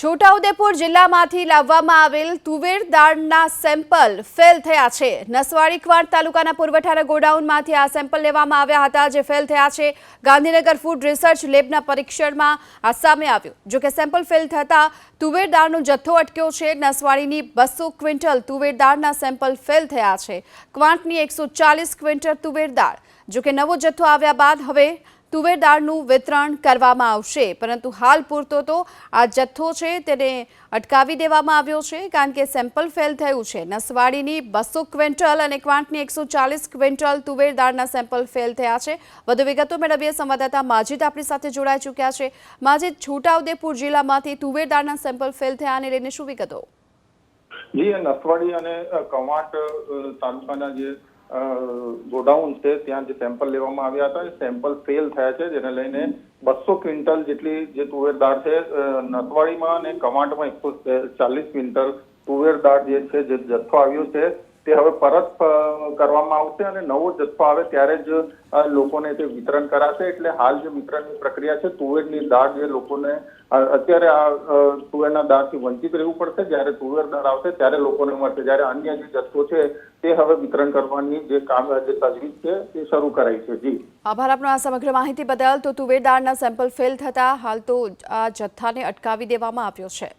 છોટાઉદેપુર જિલ્લામાંથી લાવવામાં આવેલ તુવેર દાળના સેમ્પલ ફેલ થયા છે. નસવાડી ક્વાંટ તાલુકાના પુરવઠાના ગોડાઉનમાંથી આ સેમ્પલ લેવામાં આવ્યા હતા જે ફેલ થયા છે. ગાંધીનગર ફૂડ રિસર્ચ લેબના પરીક્ષણમાં આ સામે આવ્યું. જો કે સેમ્પલ ફેલ થતાં તુવેર દાળનો જથ્થો અટક્યો છે. નસવાડીની બસો ક્વિન્ટલ તુવેર દાળના સેમ્પલ ફેલ થયા છે. ક્વાંટની એકસો ચાલીસ ક્વિન્ટલ તુવેર દાળ. જો કે નવો જથ્થો આવ્યા બાદ હવે તુવેર દાળનું વિતરણ કરવામાં આવશે. પરંતુ હાલ પૂરતો તો આ જથ્થો છે તેને અટકાવી દેવામાં આવ્યો છે, કારણ કે સેમ્પલ ફેલ થયું છે. નસવાડીની બસો ક્વિન્ટલ અને ક્વાંટની એકસો ચાલીસ ક્વિન્ટલ તુવેર દાળના સેમ્પલ ફેલ થયા છે. વધુ વિગતો મેળવીએ સંવાદદાતા માજીદ આપણી સાથે જોડાઈ ચૂક્યા છે. માજીદ, છોટાઉદેપુર જિલ્લામાંથી તુવેર દાળના સેમ્પલ ફેલ થયાને લઈને શું વિગતો? જી નસવાડી અને કવાંટ તાલુકાના જે ગોડાઉન છે, ત્યાં જે સેમ્પલ લેવામાં આવ્યા હતા, એ સેમ્પલ ફેલ થયા છે, જેને લઈને બસો ક્વિન્ટલ જેટલી જે તુવેર દાળ છે નસવાડીમાં અને કમાન્ડમાં એકસો ચાલીસ ક્વિન્ટલ તુવેર દાળ જે છે, જે જથ્થો આવ્યો છે તે હવે પરત કરવામાં આવશે અને નવો જથ્થો આવે ત્યારે જ લોકોને તે વિતરણ કરાશે. એટલે હાલ જે વિતરણની પ્રક્રિયા છે, તુવેરની દાળ જે લોકોને અત્યારે આ તુવેરના દાળથી વંચિત રહેવું પડશે. જ્યારે તુવેર દાળ આવશે ત્યારે લોકોને મળશે. જ્યારે અન્ય જે જથ્થો છે, તે હવે વિતરણ કરવાની જે કામ, જે તજવીજ છે, તે શરૂ કરાઈ છે. જી. આભાર આપનો આ સમગ્ર માહિતી બદલ. તો તુવેર દાળના સેમ્પલ ફેલ થતા હાલ તો આ જથ્થાને અટકાવી દેવામાં આવ્યો છે.